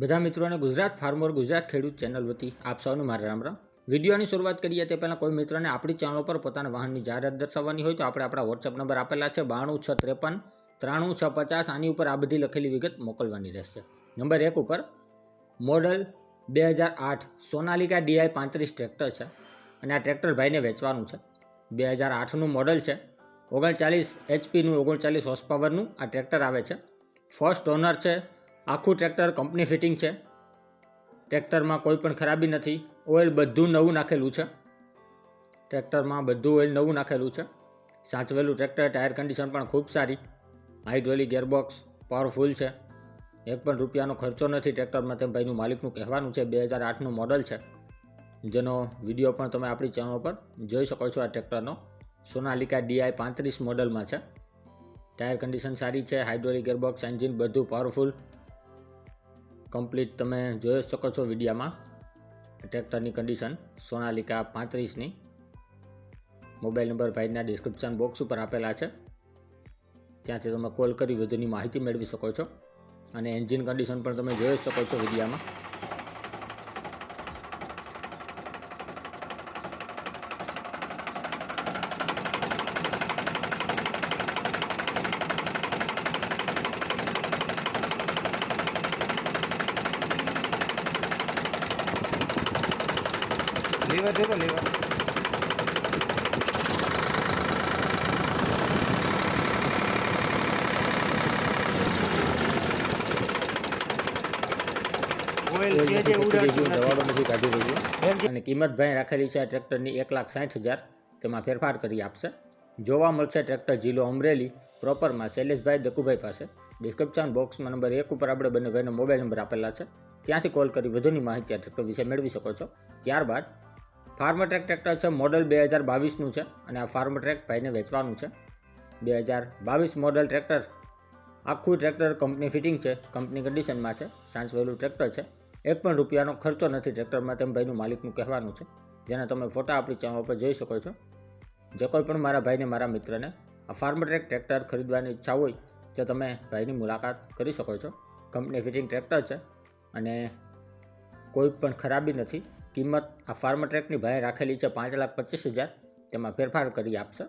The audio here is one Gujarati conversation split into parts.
બધા મિત્રોને ગુજરાત ફાર્મર ગુજરાત ખેડૂત ચેનલ વતી આપ સૌનું મારા રામ રામ. વિડીયોની શરૂઆત કરીએ તે પહેલાં કોઈ મિત્રને આપણી ચેનલ પર પોતાના વાહનની જાહેરાત દર્શાવવાની હોય તો આપણે આપણા વોટ્સઅપ નંબર આપેલા છે બાણું છ ત્રેપન ત્રાણું છ પચાસ. આની ઉપર આ બધી લખેલી વિગત મોકલવાની રહેશે. નંબર એક ઉપર, મોડલ બે હજાર આઠ સોનાલિકા ડીઆઈ પાંત્રીસ ટ્રેક્ટર છે અને આ ટ્રેક્ટર ભાઈને વેચવાનું છે. બે હજાર આઠનું મોડલ છે, ઓગણચાલીસ એચપીનું, ઓગણચાલીસ હોર્સ પાવરનું આ ટ્રેક્ટર આવે છે. ફર્સ્ટ ઓનર છે આખું ટ્રેક્ટર કંપની ફિટિંગ છે. ટ્રેક્ટરમાં કોઈ પણ ખરાબી નથી. ઓઇલ બધું નવું નાખેલું છે. ટ્રેક્ટરમાં બધું ઓઇલ નવું નાખેલું છે. સાચવેલું ટ્રેક્ટર ટાયર કન્ડિશન પણ ખૂબ સારી. હાઇડ્રોલિક ગેરબોક્સ પાવરફુલ છે. એક પણ રૂપિયાનો ખર્ચો નથી ટ્રેક્ટરમાં તેમ ભાઈનું માલિકનું કહેવાનું છે. બે હજાર આઠનું મોડલ છે. જેનો વીડિયો પણ તમે આપણી ચેનલ પર જોઈ શકો છો આ ટ્રેક્ટરનો સોનાલિકા ડીઆઈ પાંત્રીસ મોડલમાં છે. ટાયર કન્ડિશન સારી છે. હાઇડ્રોલિક ગેરબોક્સ એન્જિન બધું પાવરફુલ કમ્પ્લીટ તમે જોઈ શકો છો વિડીયામાં. ટ્રેક્ટરની કન્ડિશન સોનાલિકા પાંત્રીસની. મોબાઈલ નંબર ભાઈના ડિસ્ક્રિપ્શન બોક્સ ઉપર આપેલા છે. ત્યાંથી તમે કોલ કરી વધુની માહિતી મેળવી શકો છો. અને એન્જિન કન્ડિશન પણ તમે જોઈ શકો છો વિડીયામાં લીવર દે તો લીવર ઓઇલ છે જે ઉડાડતું નથી દવાડો નથી કાઢી એમ રહ્યું. લેવા અને કિંમત ભાઈ રાખેલી છે આ ટ્રેક્ટરની એક લાખ સાઠ હજાર. તેમાં ફેરફાર કરી આપશે. જોવા મળશે ટ્રેક્ટર જિલ્લો અમરેલી. પ્રોપરમાં શૈલેષભાઈ દકુભાઈ પાસે. ડિસ્ક્રિપ્શન બોક્સમાં નંબર એક ઉપર આપણે બંને ભાઈનો મોબાઈલ નંબર આપેલા છે. ત્યાંથી કોલ કરી વધુની માહિતી આ ટ્રેક્ટર વિશે મેળવી શકો છો. ત્યારબાદ ફાર્મર ટ્રેક ટ્રેક્ટર છે, મોડલ બે હજાર બાવીસનું છે અને આ ફાર્મટ્રેક ભાઈને વેચવાનું છે. બે હજાર બાવીસ મોડલ ટ્રેક્ટર, આખું ટ્રેક્ટર કંપની ફિટિંગ છે, કંપની કન્ડિશનમાં છે સાંજ વહેલું ટ્રેક્ટર છે. એક પણ રૂપિયાનો ખર્ચો નથી ટ્રેક્ટરમાં તેમ ભાઈનું માલિકનું કહેવાનું છે. જેના તમે ફોટા આપણી ચેનલ પર જોઈ શકો છો. જે કોઈ પણ મારા ભાઈને, મારા મિત્રને આ ફાર્મટ્રેક ટ્રેક્ટર ખરીદવાની ઈચ્છા હોય, તો તમે ભાઈની મુલાકાત કરી શકો છો. કંપની ફિટિંગ ટ્રેક્ટર છે અને કોઈ પણ ખરાબી નથી. કિંમત આ ફાર્મટ્રેકની ભાઈ રાખેલી છે પાંચ લાખ પચીસ હજાર. તેમાં ફેરફાર કરી આપશે.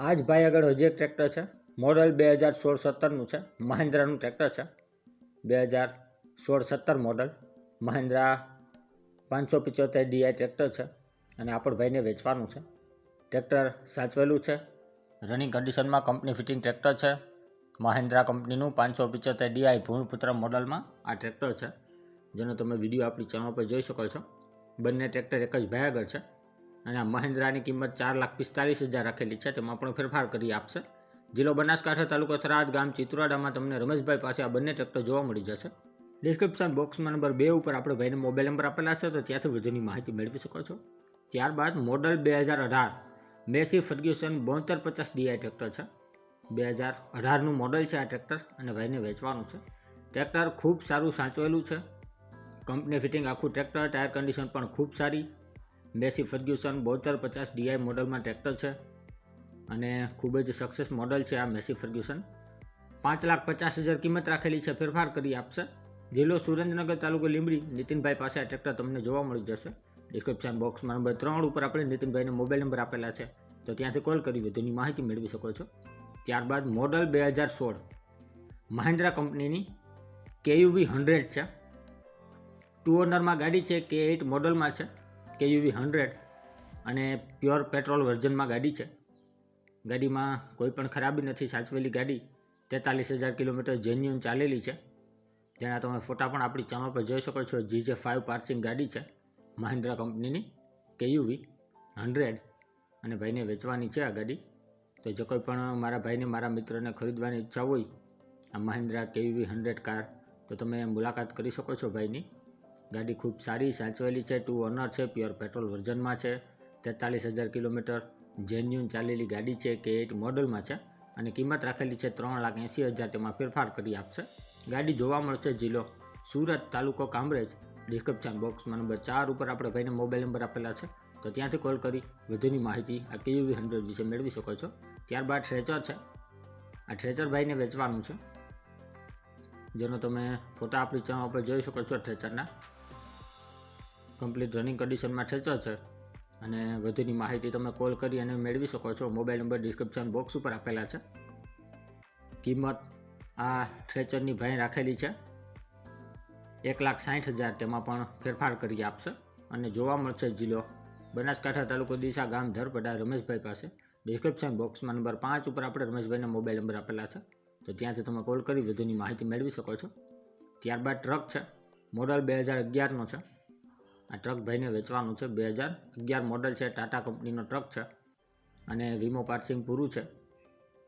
આ જ ભાઈ આગળ હજી એક ટ્રેક્ટર છે. મોડલ બે હજાર સોળ સત્તરનું છે. મહિન્દ્રાનું ટ્રેક્ટર છે. બે હજાર સોળ સત્તર મોડલ. મહિન્દ્રા પાંચસો પિચોતેર ડીઆઈ ટ્રેક્ટર છે અને આપણ ભાઈને વેચવાનું છે. ટ્રેક્ટર સાચવેલું છે. રનિંગ કન્ડિશનમાં કંપની ફિટિંગ ટ્રેક્ટર છે. મહિન્દ્રા કંપનીનું પાંચસો પિચોતેર ડીઆઈ ભૂમિપુત્ર મોડલમાં આ ટ્રેક્ટર છે. જેનો તમે વીડિયો આપણી ચેનલ પર જોઈ શકો છો. બંને ટ્રેક્ટર એક જ ભયાગર છે અને આ મહિન્દ્રાની કિંમત ચાર લાખ પિસ્તાલીસ હજાર રાખેલી છે, તેમાં પણ ફેરફાર કરી આપશે. જિલ્લો બનાસકાંઠા તાલુકો થરાદ ગામ ચિત્રાડામાં તમને રમેશભાઈ પાસે આ બંને ટ્રેક્ટર જોવા મળી જશે. ડિસ્ક્રિપ્શન બોક્સમાં નંબર બે ઉપર આપણે ભાઈને મોબાઈલ નંબર આપેલા છે, તો ત્યાંથી વધુની માહિતી મેળવી શકો છો. ત્યારબાદ મોડલ બે હજાર અઢાર મેસી ફર્ગ્યુસન બોતેર પચાસ ડીઆઈ ટ્રેક્ટર છે. બે હજાર અઢારનું મોડલ છે આ ટ્રેક્ટર અને ભાઈને વેચવાનું છે. ટ્રેક્ટર ખૂબ સારું સાચવેલું છે. કંપની ફિટિંગ આખું ટ્રેક્ટર ટાયર કન્ડિશન પણ ખૂબ સારી. મેસી ફર્ગ્યુસન બોતેર પચાસ ડીઆઈ મોડલમાં ટ્રેક્ટર છે અને ખૂબ જ સક્સેસ મોડલ છે આ મેસી ફર્ગ્યુસન. પાંચ લાખ પચાસ હજાર કિંમત રાખેલી છે, ફેરફાર કરી આપશે. જિલ્લો સુરેન્દ્રનગર તાલુકો લીંબડી, નીતિનભાઈ પાસે આ ટ્રેક્ટર તમને જોવા મળી જશે. ડિસ્ક્રિપ્શન બોક્સમાં નંબર ત્રણ ઉપર આપણે નીતિનભાઈને મોબાઈલ નંબર આપેલા છે. તો ત્યાંથી કોલ કરી, વધુની માહિતી મેળવી શકો છો. ત્યારબાદ મોડલ બે હજાર સોળ. મહિન્દ્રા કંપનીની કેયુવી હંડ્રેડ છે. ટુ ઓનરમાં ગાડી છે કે એઇટ મોડલમાં છે કેયુવી હંડ્રેડ અને પ્યોર પેટ્રોલ વર્ઝનમાં ગાડી છે. ગાડીમાં કોઈ પણ ખરાબી નથી, સાચવેલી ગાડી, તેતાલીસ હજાર કિલોમીટર જેન્યુન ચાલેલી છે. જેના તમે ફોટા પણ આપણી ચેનલ પર જોઈ શકો છો જી જે ફાઇવ પાર્સિંગ ગાડી છે, મહિન્દ્રા કંપનીની કેયુવી હંડ્રેડ અને ભાઈને વેચવાની છે આ ગાડી. તો જો કોઈ પણ મારા ભાઈને, મારા મિત્રને ખરીદવાની ઈચ્છા હોય, આ મહિન્દ્રા કેયુવી હંડ્રેડ કાર, તો તમે મુલાકાત કરી શકો છો ભાઈની. ગાડી ખૂબ સારી સાચવેલી છે ટુ ઓનર છે પ્યોર પેટ્રોલ વર્ઝનમાં છે, તેતાલીસ હજાર કિલોમીટર જેન્યુન ચાલેલી ગાડી છે, કે એટ મોડલમાં છે અને કિંમત રાખેલી છે ત્રણ લાખ એંસી હજાર, તેમાં ફેરફાર કરી આપશે. ગાડી જોવા મળશે જિલ્લો સુરત તાલુકો કામરેજ. ડિસ્ક્રિપ્શન બોક્સમાં નંબર ચાર ઉપર આપણે ભાઈને મોબાઈલ નંબર આપેલા છે. તો ત્યાંથી કોલ કરી, વધુની માહિતી આ કેયુવી હંડ્રેડ વિશે મેળવી શકો છો. ત્યારબાદ ટ્રેચર છે. આ ટ્રેચર ભાઈને વેચવાનું છે. જેનો તમે ફોટા આપણી ચેનલ ઉપર જોઈ શકો છો ટ્રેચરના કમ્પ્લીટ રનિંગ કન્ડિશનમાં ટ્રેચર છે. અને વધુની માહિતી તમે કોલ કરી અને મેળવી શકો છો. મોબાઈલ નંબર ડિસ્ક્રિપ્શન બોક્સ ઉપર આપેલા છે. કિંમત આ ટ્રેચરની ભાઈ રાખેલી છે. એક લાખ સાઠ હજાર તેમાં પણ ફેરફાર કરી આપશે. અને જોવા મળશે જિલ્લો બનાસકાંઠા તાલુકો દિશા ગામ ધરપડા રમેશભાઈ પાસે. ડિસ્ક્રિપ્શન બોક્સમાં નંબર પાંચ ઉપર આપણે રમેશભાઈના મોબાઈલ નંબર આપેલા છે. તો ત્યાંથી તમે કોલ કરી વધુની માહિતી મેળવી શકો છો. ત્યારબાદ ટ્રક છે. મોડલ બે હજાર અગિયારનો છે. આ ટ્રક ભાઈને વેચવાનું છે બે હજાર. અગિયાર મોડલ છે ટાટા કંપનીનો ટ્રક છે અને વીમો પાર્સિંગ પૂરું છે.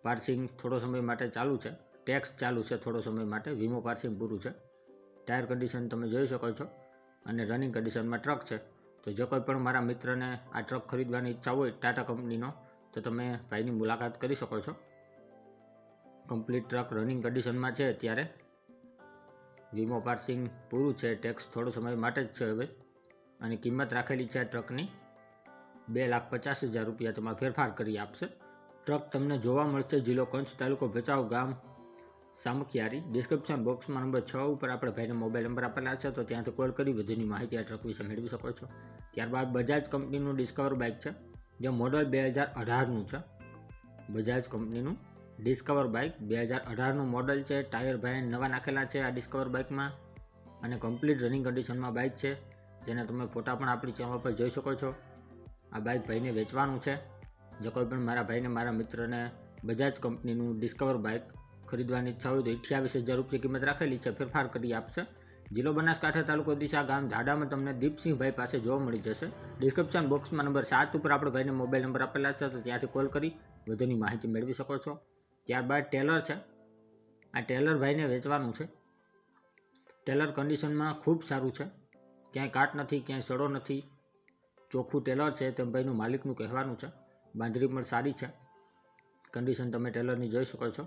પાર્સિંગ થોડો સમય માટે ચાલુ છે. ટેક્સ ચાલુ છે થોડો સમય માટે. વીમો પાર્સિંગ પૂરું છે. ટાયર કન્ડિશન તમે જોઈ શકો છો. અને રનિંગ કન્ડિશનમાં ટ્રક છે. તો જો કોઈ પણ મારા મિત્રને આ ટ્રક ખરીદવાની ઈચ્છા હોય ટાટા કંપનીનો તો તમે ભાઈની મુલાકાત કરી શકો છો. કમ્પ્લીટ ટ્રક રનિંગ કન્ડિશનમાં છે અત્યારે. વીમો પાર્સિંગ પૂરું છે. ટેક્સ થોડો સમય માટે જ છે હવે. અને કિંમત રાખેલી છે આ ટ્રકની. બે લાખ પચાસ હજાર રૂપિયા તેમાં ફેરફાર કરી આપશે. ટ્રક તમને જોવા મળશે જિલ્લો કંચ તાલુકો ભચાઉ ગામ સામખિયારી. ડિસ્ક્રિપ્શન બોક્સમાં નંબર છ ઉપર આપણે ભાઈને મોબાઈલ નંબર આપેલા છે, તો ત્યાંથી કોલ કરી વધુની માહિતી આ ટ્રક વિશે મેળવી શકો છો. ત્યારબાદ બજાજ કંપનીનું ડિસ્કવર બાઇક છે, જે મોડલ બે હજાર અઢારનું છે. બજાજ કંપનીનું ડિસ્કવર બાઇક બે હજાર અઢારનું મોડલ છે. ટાયર ભાઈ નવા નાખેલા છે આ ડિસ્કવર બાઇકમાં અને કમ્પ્લીટ રનિંગ કન્ડિશનમાં બાઇક છે. જેને તમે ફોટા પણ આપણી ચેનલ પર જોઈ શકો છો. આ બાઇક ભાઈને વેચવાનું છે. જો કોઈ પણ મારા ભાઈને, મારા મિત્રને બજાજ કંપનીનું ડિસ્કવર બાઇક ખરીદવાની ઈચ્છા હોય તો અઠ્યાવીસ હજાર રૂપિયા કિંમત રાખેલી છે. ફેરફાર કરી આપશે. જિલ્લો બનાસકાંઠા તાલુકો દિશા ગામ ઝાડામાં તમને દીપસિંહભાઈ પાસે જોવા મળી જશે. ડિસ્ક્રિપ્શન બોક્સમાં નંબર સાત ઉપર આપણે ભાઈને મોબાઈલ નંબર આપેલા છે, તો ત્યાંથી કોલ કરી વધુની માહિતી મેળવી શકો છો. ત્યારબાદ ટેલર છે. આ ટેલર ભાઈને વેચવાનું છે. ટેલર કન્ડિશનમાં ખૂબ સારું છે. ક્યાંય કાટ નથી, ક્યાંય સડો નથી. ચોખ્ખું ટેલર છે તેમ ભાઈનું માલિકનું કહેવાનું છે. બાંધરી પણ સારી છે. કન્ડિશન તમે ટેલરની જોઈ શકો છો.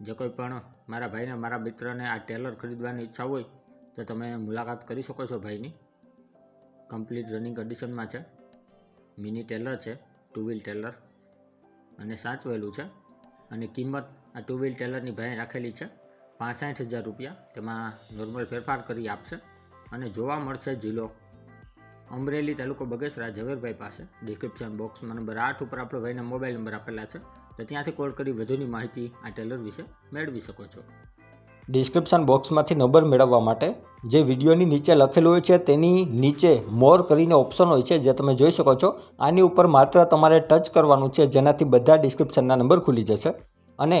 જે કોઈ પણ મારા ભાઈને, મારા મિત્રને આ ટેલર ખરીદવાની ઈચ્છા હોય, તો તમે મુલાકાત કરી શકો છો ભાઈની. કમ્પ્લીટ રનિંગ કન્ડિશનમાં છે. મિની ટેલર છે ટુ વ્હીલ ટેલર. અને સાચવેલું છે. અને કિંમત આ ટુ વ્હીલ ટેલરની ભાઈ રાખેલી છે. પાસઠ હજાર રૂપિયા. તેમાં નોર્મલ ફેરફાર કરી આપશે. અને જોવા મળશે જિલ્લો. અમરેલી તાલુકો બગસરા ઝવેરભાઈ પાસે. ડિસ્ક્રિપ્શન બોક્સમાં નંબર આઠ ઉપર આપણો ભાઈના મોબાઈલ નંબર આપેલા છે. તો ત્યાંથી કોલ કરી વધુની માહિતી આ ટેલર વિશે મેળવી શકો છો. ડિસ્ક્રિપ્શન બોક્સમાંથી નંબર મેળવવા માટે જે વિડીયોની નીચે લખેલું હોય છે તેની નીચે મોર કરીને ઓપ્શન હોય છે જે તમે જોઈ શકો છો. આની ઉપર માત્ર તમારે ટચ કરવાનું છે જેનાથી બધા ડિસ્ક્રિપ્શનના નંબર ખુલી જશે. અને